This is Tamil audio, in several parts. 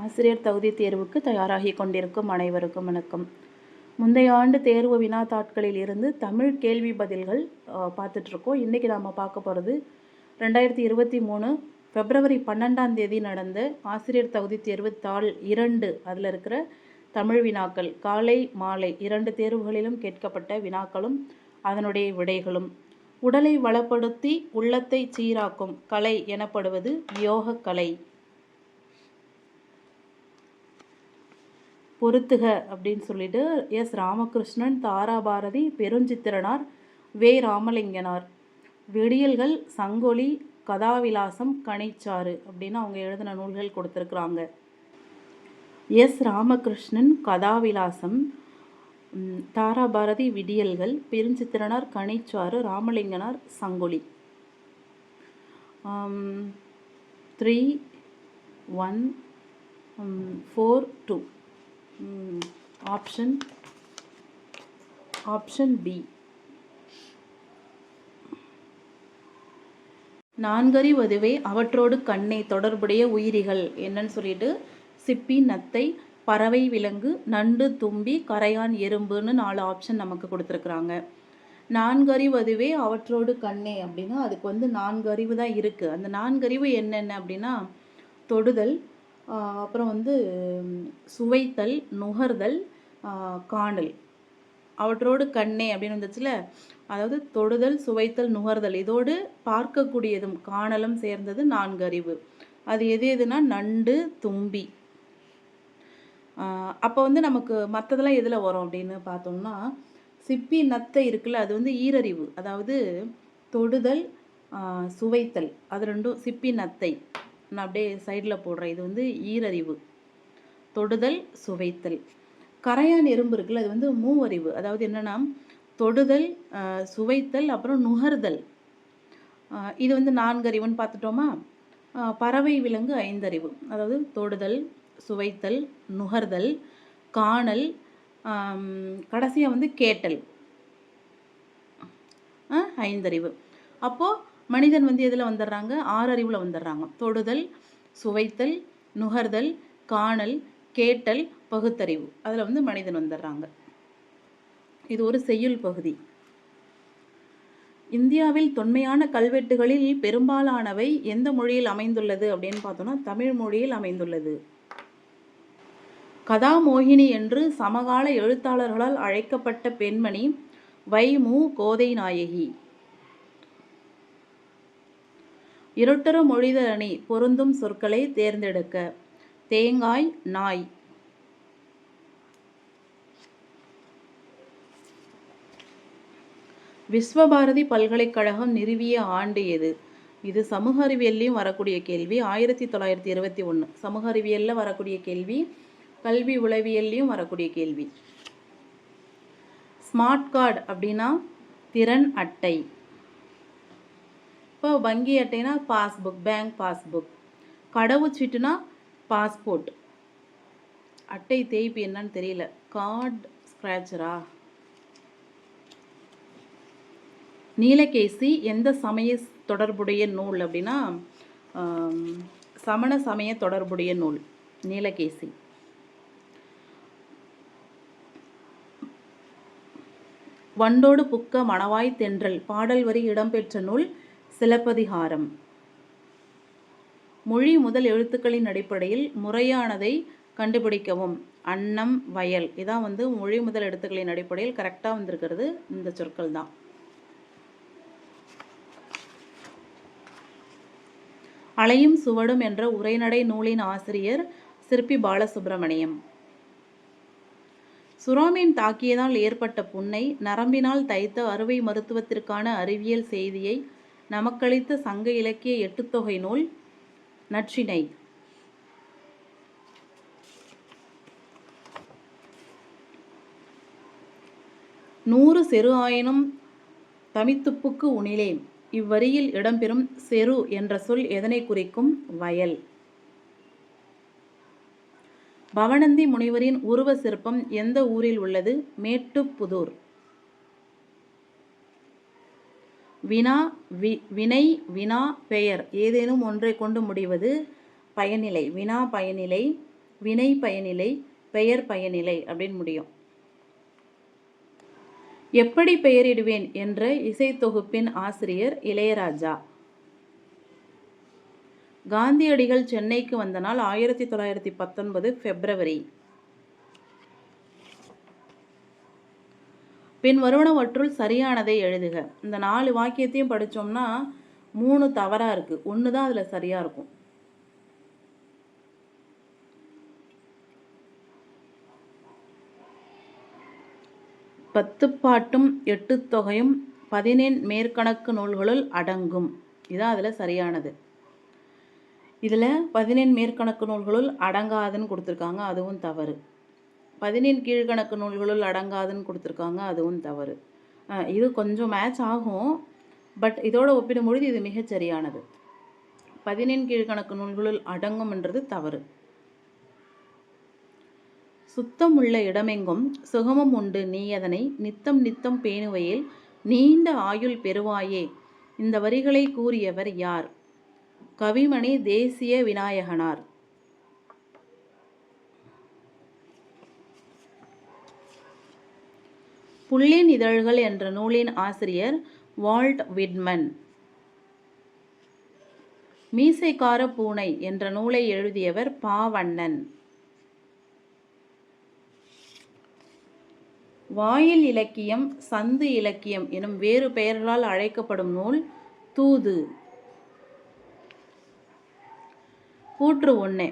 ஆசிரியர் தகுதி தேர்வுக்கு தயாராகி கொண்டிருக்கும் அனைவருக்கும் வணக்கம். முந்தைய ஆண்டு தேர்வு வினாத்தாட்களில் இருந்து தமிழ் கேள்வி பதில்கள் பார்த்துட்ருக்கோம் இன்றைக்கி நாம் பார்க்க போகிறது ரெண்டாயிரத்தி இருபத்தி மூணு பிப்ரவரி பன்னெண்டாம் தேதி நடந்த ஆசிரியர் தகுதி தேர்வு தாள் இரண்டு. அதில் இருக்கிற தமிழ் வினாக்கள் காலை மாலை இரண்டு தேர்வுகளிலும் கேட்கப்பட்ட வினாக்களும் அதனுடைய விடைகளும். உடலை வளப்படுத்தி உள்ளத்தை சீராக்கும் கலை எனப்படுவது யோகக் பொருத்துக அப்படின்னு சொல்லிட்டு எஸ் ராமகிருஷ்ணன் தாராபாரதி பெருஞ்சித்திரனார் வே ராமலிங்கனார். விடியல்கள் சங்கொலி கதாவிலாசம் கனிச்சாறு அப்படின்னு அவங்க எழுதின நூல்கள் கொடுத்துருக்குறாங்க. S Ramakrishnan Kathavilasam Tharabharathi Vidiyalgal Perunchithiranar Kanichaaru Ramalinganar Sangoli. Three one four two option option B நான்கறிவதுவே அவற்றோடு கண்ணே தொடர்புடைய உயிரிகள் என்னன்னு சொல்லிட்டு சிப்பி நத்தை பறவை விலங்கு நண்டு தும்பி கரையான் எறும்புன்னு நாலு ஆப்ஷன் நமக்கு கொடுத்துருக்குறாங்க. நான்கறிவதுவே அவற்றோடு கண்ணே அப்படின்னா அதுக்கு வந்து நான்கு அறிவு தான் இருக்குது அந்த நான்கறிவு என்னென்ன அப்படின்னா தொடுதல் அப்புறம் வந்து சுவைத்தல் நுகர்தல் காணல் அவற்றோடு கண்ணே அப்படின்னு வந்துச்சுல அதாவது தொடுதல் சுவைத்தல் நுகர்தல். இதோடு பார்க்கக்கூடியதும் காணலும் சேர்ந்தது நான்கு அறிவு. அது எது எதுனா நண்டு தும்பி. அப்போ வந்து நமக்கு மற்றதெல்லாம் எதில் வரும் அப்படின்னு பார்த்தோம்னா சிப்பி நத்தை இருக்குல்ல அது வந்து ஈரறிவு. அதாவது தொடுதல் சுவைத்தல். அது ரெண்டும் சிப்பி நத்தை. நான் அப்படியே சைடில் போடுறேன். இது வந்து ஈரறிவு. தொடுதல் சுவைத்தல். கரையான் எறும்பு இருக்குல்ல அது வந்து மூவறிவு. அதாவது என்னென்னா தொடுதல் சுவைத்தல் அப்புறம் நுகர்தல். இது வந்து நான்கறிவுன்னு பார்த்துட்டோமா? பறவை விலங்கு ஐந்தறிவு. அதாவது தொடுதல் சுவைத்தல் நுகர்தல் காணல் கடைசியாக வந்து கேட்டல். ஐந்தறிவு. அப்போது மனிதன் வந்து எதில் வந்துடுறாங்க ஆறறிவில் வந்துடுறாங்க தொடுதல் சுவைத்தல் நுகர்தல் காணல் கேட்டல் பகுத்தறிவு. அதில் வந்து மனிதன் வந்துடுறாங்க இது ஒரு செய்யுள் பகுதி. இந்தியாவில் தொன்மையான கல்வெட்டுகளில் பெரும்பாலானவை எந்த மொழியில் அமைந்துள்ளது அப்படின்னு பார்த்தோம்னா தமிழ் மொழியில் அமைந்துள்ளது. கதாமோகினி என்று சமகால எழுத்தாளர்களால் அழைக்கப்பட்ட பெண்மணி வைமு கோதை நாயகி. இருட்டர மொழிதல் அணி பொருந்தும் சொற்களை தேர்ந்தெடுக்க. தேங்காய் நாய். விஸ்வபாரதி பல்கலைக்கழகம் நிறுவிய ஆண்டு எது? இது சமூக அறிவியல்லையும் வரக்கூடிய கேள்வி. ஆயிரத்தி தொள்ளாயிரத்தி இருபத்தி ஒன்று சமூக அறிவியலில் வரக்கூடிய கேள்வி கல்வி உளவியல்லையும் வரக்கூடிய கேள்வி. ஸ்மார்ட் கார்டு அப்படின்னா திறன் அட்டை. இப்போ வங்கி அட்டைனா பாஸ்புக் பேங்க் பாஸ்புக். கடவுச்சீட்டுனா பாஸ்போர்ட். அட்டை தேய்ப்பு என்னன்னு தெரியல. கார்ட் ஸ்க்ராச்சரா? நீலகேசி எந்த சமய தொடர்புடைய நூல் அப்படின்னா சமண சமய தொடர்புடைய நூல் நீலகேசி. வண்டோடு புக்க மணவாய் தென்றல் பாடல் வரி இடம்பெற்ற நூல் சிலப்பதிகாரம். மொழி முதல் எழுத்துக்களின் அடிப்படையில் முறையானதை கண்டுபிடிக்கவும். அன்னம் வயல் இதான் வந்து மொழி முதல் எழுத்துக்களின் அடிப்படையில் கரெக்டாக வந்திருக்கிறது இந்த சொற்கள் தான். அலையும் சுவடும் என்ற உரைநடை நூலின் ஆசிரியர் சிற்பி பாலசுப்பிரமணியம் சுறாமீன் தாக்கியதால் ஏற்பட்ட புண்ணை நரம்பினால் தைத்த அறுவை மருத்துவத்திற்கான அறிவியல் செய்தியை நமக்களித்த சங்க இலக்கிய எட்டுத்தொகை நூல் நற்றினை நூறு செரு ஆயினும் தமித்துப்புக்கு உணிலே இவ்வரியில் இடம்பெறும் செரு என்ற சொல் எதனை குறிக்கும்? வயல். பவணந்தி முனிவரின் உருவ சிற்பம் எந்த ஊரில் உள்ளது? மேட்டுப்புதூர் வினா வி வினை வினா பெயர் ஏதேனும் ஒன்றை கொண்டு முடிவது பயனிலை. வினா பயனிலை வினை பயனிலை பெயர் பயனிலை அப்படின்னு முடியும். எப்படி பெயரிடுவேன் என்ற இசைத்தொகுப்பின் ஆசிரியர் இளையராஜா. காந்தியடிகள் சென்னைக்கு வந்த நாள் ஆயிரத்தி தொள்ளாயிரத்தி பத்தொன்பது பிப்ரவரி. பின் வருவனவற்றுள் சரியானதை எழுதுக. இந்த நாலு வாக்கியத்தையும் படித்தோம்னா மூணு தவறாக இருக்குது ஒன்று தான் அதில் சரியாக இருக்கும். பத்துப்பாட்டும் எட்டு தொகையும் பதினேன் மேற்கணக்கு நூல்களுள் அடங்கும். இதான் அதில் சரியானது. இதில் பதினெண் மேற்கணக்கு நூல்களுள் அடங்காதுன்னு கொடுத்துருக்காங்க. அதுவும் தவறு. பதினேழு கீழ்கணக்கு நூல்களுள் அடங்காதுன்னு கொடுத்துருக்காங்க. அதுவும் தவறு. இது கொஞ்சம் மேட்ச் ஆகும். பட் இதோட ஒப்பிடும்பொழுது இது மிகச் சரியானது. கீழ்கணக்கு நூல்களுள் அடங்கும்ன்றது தவறு. சுத்தம் உள்ள இடமெங்கும் சுகமும் உண்டு. நீ அதனை நித்தம் நித்தம் பேணுவையில் நீண்ட ஆயுள் பெறுவாயே. இந்த வரிகளை கூறியவர் யார்? கவிமணி தேசிய விநாயகனார். புள்ளின் இதழ்கள் என்ற நூலின் ஆசிரியர் வால்ட் விட்மன். மீசைக்கார பூனை என்ற நூலை எழுதியவர் பாவண்ணன். வாயில் இலக்கியம் சந்து இலக்கியம் எனும் வேறு பெயர்களால் அழைக்கப்படும் நூல் தூது. கூற்று ஒன்று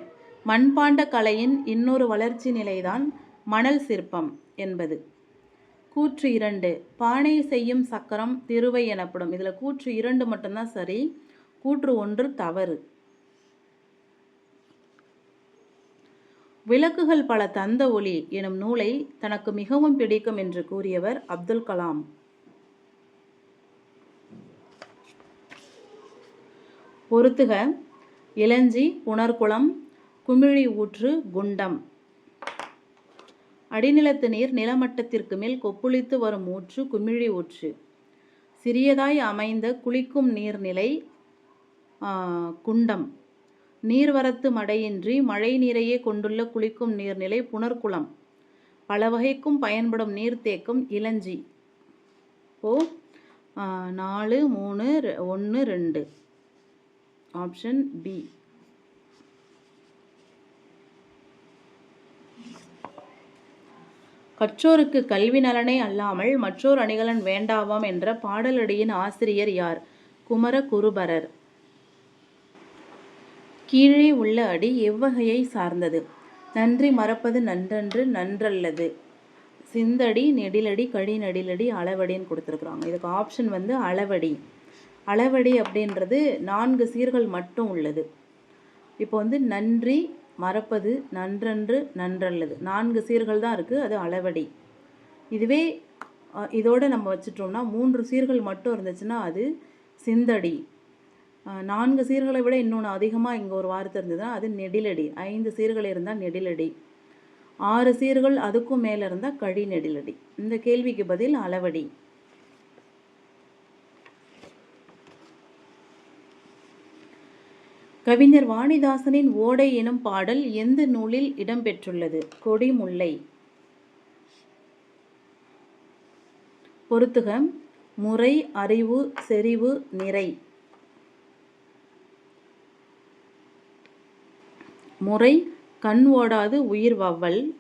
மண்பாண்ட கலையின் இன்னொரு வளர்ச்சி நிலைதான் மணல் சிற்பம் என்பது. கூற்று இரண்டு. பானை செய்யும் சக்கரம் திருவை எனப்படும். இதில் கூற்று இரண்டு மட்டும்தான் சரி. கூற்று ஒன்று தவறு. விளக்குகள் பல தந்த ஒளி எனும் நூலை தனக்கு மிகவும் பிடிக்கும் என்று கூறியவர் அப்துல் கலாம். பொறுத்துக. இளஞ்சி உணர்குளம் குமிழி ஊற்று குண்டம். அடிநிலத்து நீர் நிலமட்டத்திற்கு மேல் கொப்புளித்து வரும் ஊற்று குமிழி ஊற்று. சிறியதாய் அமைந்த குளிக்கும் நீர்நிலை குண்டம். நீர்வரத்து மடையின்றி மழை நீரையே கொண்டுள்ள குளிக்கும் நீர்நிலை புனர்குளம். பல வகைக்கும் பயன்படும் நீர்த்தேக்கம் இளஞ்சி. ஓ நாலு மூணு ஒன்று ரெண்டு. Option B. கற்றோருக்கு கல்வி நலனே அல்லாமல் மற்றோர் அணிகலன் வேண்டாவாம் என்ற பாடலடியின் ஆசிரியர் யார்? குமர குருபரர் கீழே உள்ள அடி எவ்வகையை சார்ந்தது? நன்றி மறப்பது நன்றன்று நன்றல்லது. சிந்தடி நெடிலடி கடி நெடிலடி அளவடின்னு கொடுத்துருக்குறாங்க. இதுக்கு ஆப்ஷன் வந்து அளவடி. அளவடி அப்படின்றது நான்கு சீர்கள் மட்டும் உள்ளது. இப்போ வந்து நன்றி மறப்பது நன்றன்று நன்றல்லது. நான்கு சீர்கள் தான் இருக்குது அது அளவடி. இதுவே இதோடு நம்ம வச்சுட்டோம்னா மூன்று சீர்கள் மட்டும் இருந்துச்சுன்னா அது சிந்தடி. நான்கு சீர்களை விட இன்னொன்று அதிகமாக இங்கே ஒரு வார்த்தை இருந்ததுன்னா அது நெடிலடி. ஐந்து சீர்கள் இருந்தால் நெடிலடி. ஆறு சீர்கள் அதுக்கும் மேலே இருந்தால் கழி நெடிலடி இந்த கேள்விக்கு பதில் அளவடி. கவிஞர் வாணிதாசனின் ஓடை எனும் பாடல் எந்த நூலில் இடம்பெற்றுள்ளது? கொடிமுல்லை. பொருத்துகம் முறை அறிவு செறிவு நிறை. முறை கண் ஓடாது உயிர் வவ்வல்.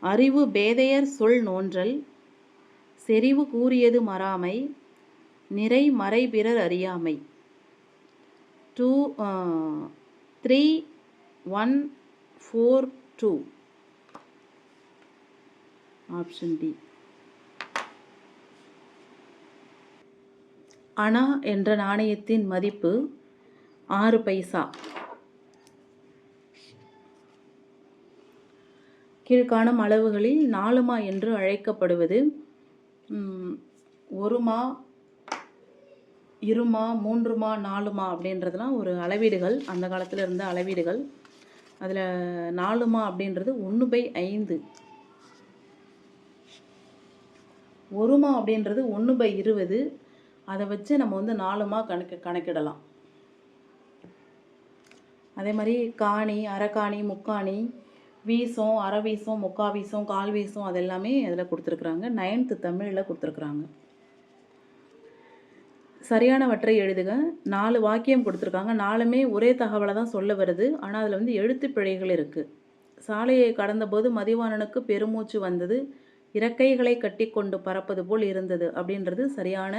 அறிவு பேதையர் சொல் நோன்றல். செறிவு கூறியது மறாமை. நிறை மறை பிறர் அறியாமை. Two three one four two option D anna என்ற நாணயத்தின் மதிப்பு ஆறு பைசா. கீழ்காணும் அளவுகளில் நாலுமா என்று அழைக்கப்படுவது ஒருமா இருமா மூன்றுமா நாலுமா அப்படின்றதுலாம் ஒரு அளவீடுகள். அந்த காலத்தில் இருந்த அளவீடுகள். அதில் நாலுமா அப்படின்றது ஒன்று பை ஐந்து. ஒருமா அப்படின்றது ஒன்று பை இருபது. அதை வச்சு நம்ம வந்து நாலுமா கணக்கு கணக்கிடலாம். அதே மாதிரி காணி அரைக்காணி முக்காணி வீசம் அரை வீசம் முக்கா வீசம் கால் வீசம் அது எல்லாமே அதில் கொடுத்துருக்குறாங்க. நைன்த்து தமிழில் கொடுத்துருக்குறாங்க. சரியானவற்றை எழுதுக. நாலு வாக்கியம் கொடுத்துருக்காங்க. நாலுமே ஒரே தகவலை தான் சொல்ல வருது. ஆனால் அதில் வந்து எழுத்து பிழைகள் இருக்குது சாலையை கடந்தபோது மதிவாணனுக்கு பெருமூச்சு வந்தது. இறக்கைகளை கட்டிக்கொண்டு பறப்பது போல் இருந்தது அப்படின்றது சரியான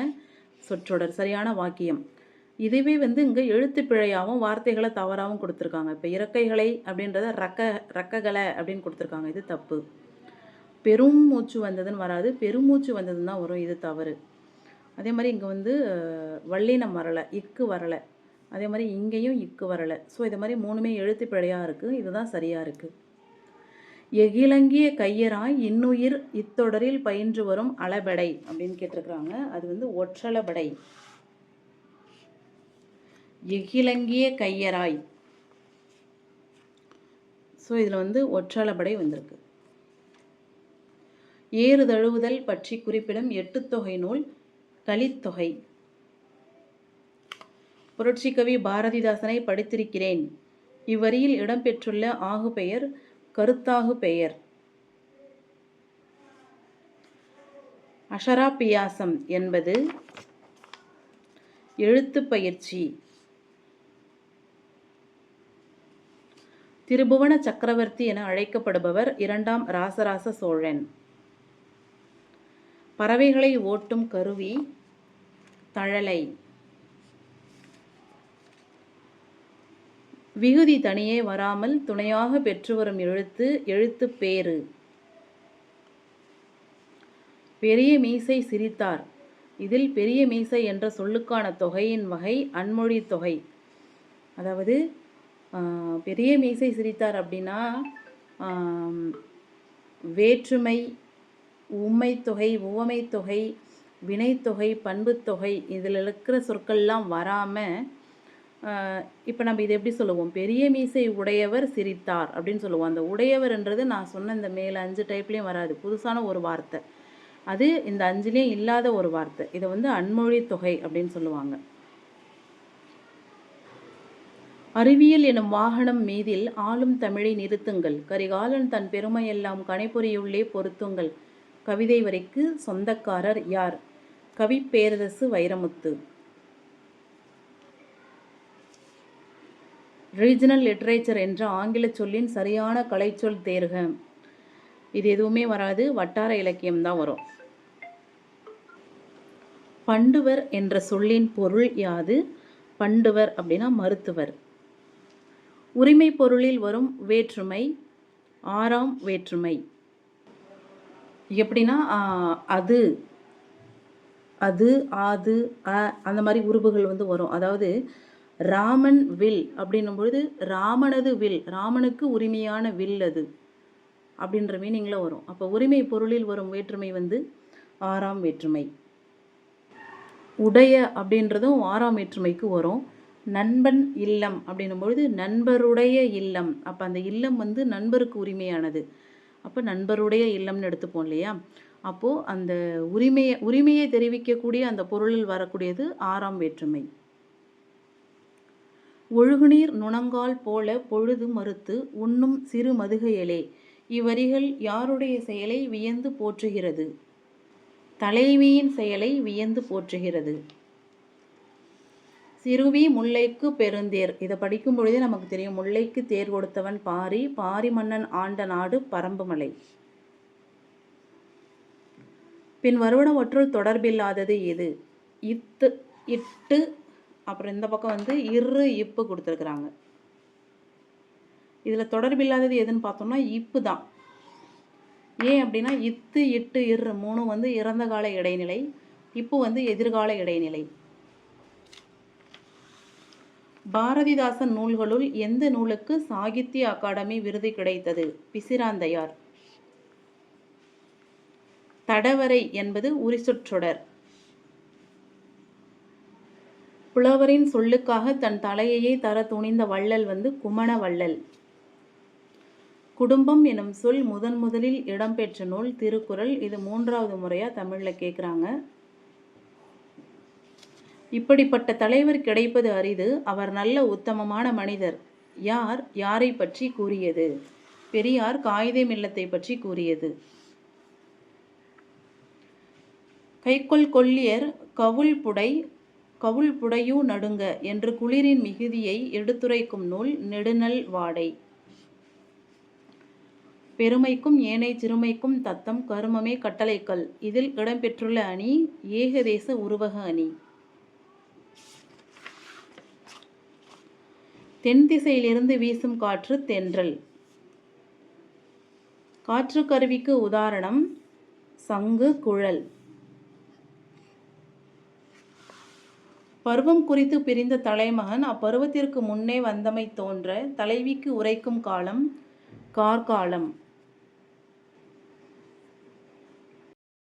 சொற்றொடர் சரியான வாக்கியம். இதுவே வந்து இங்கே எழுத்து பிழையாகவும் வார்த்தைகளை தவறாகவும் கொடுத்துருக்காங்க. இப்போ இறக்கைகளை அப்படின்றத ரக்க ரக்ககளை அப்படின்னு கொடுத்துருக்காங்க. இது தப்பு. பெரும் மூச்சு வந்ததுன்னு வராது. பெருமூச்சு வந்ததுன்னு தான் வரும். இது தவறு. அதே மாதிரி இங்கே வந்து வள்ளினம் வல்லினம் வரலை இக்கு வரலை. அதே மாதிரி இங்கேயும் இக்கு வரலை. ஸோ இது மாதிரி மூணுமே எழுத்து பிழையாக இருக்குது இதுதான் சரியாக இருக்குது எகிலங்கிய கையராய் இன்னுயிர் இத்தொடரில் பயின்று வரும் அளபடை அப்படின்னு கேட்டிருக்கிறாங்க. அது வந்து ஒற்றளபடை. எகிலங்கிய கையராய். ஸோ இதில் வந்து ஒற்றளபடை வந்திருக்கு. ஏறு தழுவுதல் பற்றி குறிப்பிடும் எட்டுத்தொகை நூல் கலித்தொகை புரட்சிக்கவி பாரதிதாசனை படித்திருக்கிறேன். இவ்வரியில் இடம்பெற்றுள்ள ஆகு பெயர் கருத்தாகு பெயர். அஷராபியாசம் என்பது எழுத்துப் பயிற்சி. திருபுவன சக்கரவர்த்தி என அழைக்கப்படுபவர் இரண்டாம் ராசராச சோழன். பறவைகளை ஓட்டும் கருவி தழலை. விகுதி தனியே வராமல் துணையாக பெற்று வரும் எழுத்து எழுத்துப் பேறு. பெரிய மீசை சிரித்தார். இதில் பெரிய மீசை என்ற சொல்லுக்கான தொகையின் வகை அன்மொழி தொகை. அதாவது பெரிய மீசை சிரித்தார் அப்படின்னா வேற்றுமை உம்மை தொகை உவமை தொகை வினைத்தொகை பண்புத்தொகை இதில் இருக்கிற சொற்கள்லாம் வராமல் இப்போ நம்ம இதை எப்படி சொல்லுவோம்? பெரிய மீசை உடையவர் சிரித்தார் அப்படின்னு சொல்லுவோம். அந்த உடையவர்ன்றது நான் சொன்ன இந்த மேலே அஞ்சு டைப்லேயும் வராது. புதுசான ஒரு வார்த்தை. அது இந்த அஞ்சுலேயும் இல்லாத ஒரு வார்த்தை. இதை வந்து அன்மொழி தொகை அப்படின்னு சொல்லுவாங்க. அறிவியல் எனும் வாகனம் மீதில் ஆளும் தமிழை நிறுத்துங்கள். கரிகாலன் தன் பெருமையெல்லாம் கணிப்பொறியுள்ளே பொருத்துங்கள். கவிதை வரைக்கு சொந்தக்காரர் யார்? கவி பேரரசு வைரமுத்து. ரீஜனல் லிட்ரேச்சர் என்ற ஆங்கில சொல்லின் சரியான கலைச்சொல் தேர்க. இது எதுவுமே வராது வட்டார இலக்கியம் தான் வரும். பண்டுவர் என்ற சொல்லின் பொருள் யாது? பண்டுவர் அப்படின்னா மருத்துவர். உரிமை பொருளில் வரும் வேற்றுமை ஆறாம் வேற்றுமை. எப்படின்னா அது அது ஆது அ அந்த மாதிரி உருபுகள் வந்து வரும். அதாவது ராமன் வில் அப்படின்னும் பொழுது ராமனது வில் ராமனுக்கு உரிமையான வில் அது அப்படின்ற மீனிங்கில் வரும். அப்போ உரிமை பொருளில் வரும் வேற்றுமை வந்து ஆறாம் வேற்றுமை. உடைய அப்படின்றதும் ஆறாம் வேற்றுமைக்கு வரும். நண்பன் இல்லம் அப்படின்னும் பொழுது நண்பருடைய இல்லம். அப்போ அந்த இல்லம் வந்து நண்பருக்கு உரிமையானது. அப்போ நண்பருடைய இல்லம்னு எடுத்துப்போம் இல்லையா? அப்போது அந்த உரிமையை உரிமையை தெரிவிக்கக்கூடிய அந்த பொருளில் வரக்கூடியது ஆறாம் வேற்றுமை. ஒழுகுநீர் நுணங்கால் போல பொழுது மறுத்து உண்ணும் சிறு மதுகையலே இவ்வரிகள் யாருடைய செயலை வியந்து போற்றுகிறது? தலைவியின் செயலை வியந்து போற்றுகிறது. சிறுவி முல்லைக்கு பெருந்தேர். இதை படிக்கும் பொழுதே நமக்கு தெரியும் முல்லைக்கு தேர் கொடுத்தவன் பாரி பாரி மன்னன் ஆண்ட நாடு பரம்புமலை. பின் வருவனவற்றுள் தொடர்பில்லாதது எது இத்து இட்டு அப்புறம் இந்த பக்கம் வந்து இரு இப்பு கொடுத்துருக்குறாங்க. இதில் தொடர்பில்லாதது எதுன்னு பார்த்தோம்னா இப்பு தான். ஏன் அப்படின்னா இத்து இட்டு இரு மூணு வந்து இறந்த கால இடைநிலை இப்போ வந்து எதிர்கால இடைநிலை. பாரதிதாசன் நூல்களுள் எந்த நூலுக்கு சாகித்ய அகாடமி விருது கிடைத்தது? பிசிராந்தையார். தடவரை என்பது உரிசொற்றொடர் புலவரின் சொல்லுக்காக தன் தலையையே தர துணிந்த வள்ளல் வந்து குமண வள்ளல். குடும்பம் எனும் சொல் முதன் முதலில் இடம்பெற்ற நூல் திருக்குறள். இது மூன்றாவது முறையாக தமிழில் கேட்குறாங்க இப்படிப்பட்ட தலைவர் கிடைப்பது அரிது. அவர் நல்ல உத்தமமான மனிதர். யார்? யாரை பற்றி கூறியது? பெரியார் காகிதம் மில்லத்தை பற்றி கூறியது. கைக்கொள் கொள்ளியர் கவுள் புடை கவுள் புடையூ நடுங்க என்று குளிரின் மிகுதியை எடுத்துரைக்கும் நூல் நெடுநல் வாடை. பெருமைக்கும் ஏனை சிறுமைக்கும் தத்தம் கருமமே கட்டளைக்கல். இதில் இடம்பெற்றுள்ள அணி ஏகதேச உருவக அணி. தென் திசையிலிருந்து வீசும் காற்று தென்றல். காற்று கருவிக்கு உதாரணம் சங்கு குழல். பருவம் குறித்து பிரிந்த தலைமகன் அப்பருவத்திற்கு முன்னே வந்தமை தோன்ற தலைவிக்கு உரைக்கும் காலம் கார்காலம்.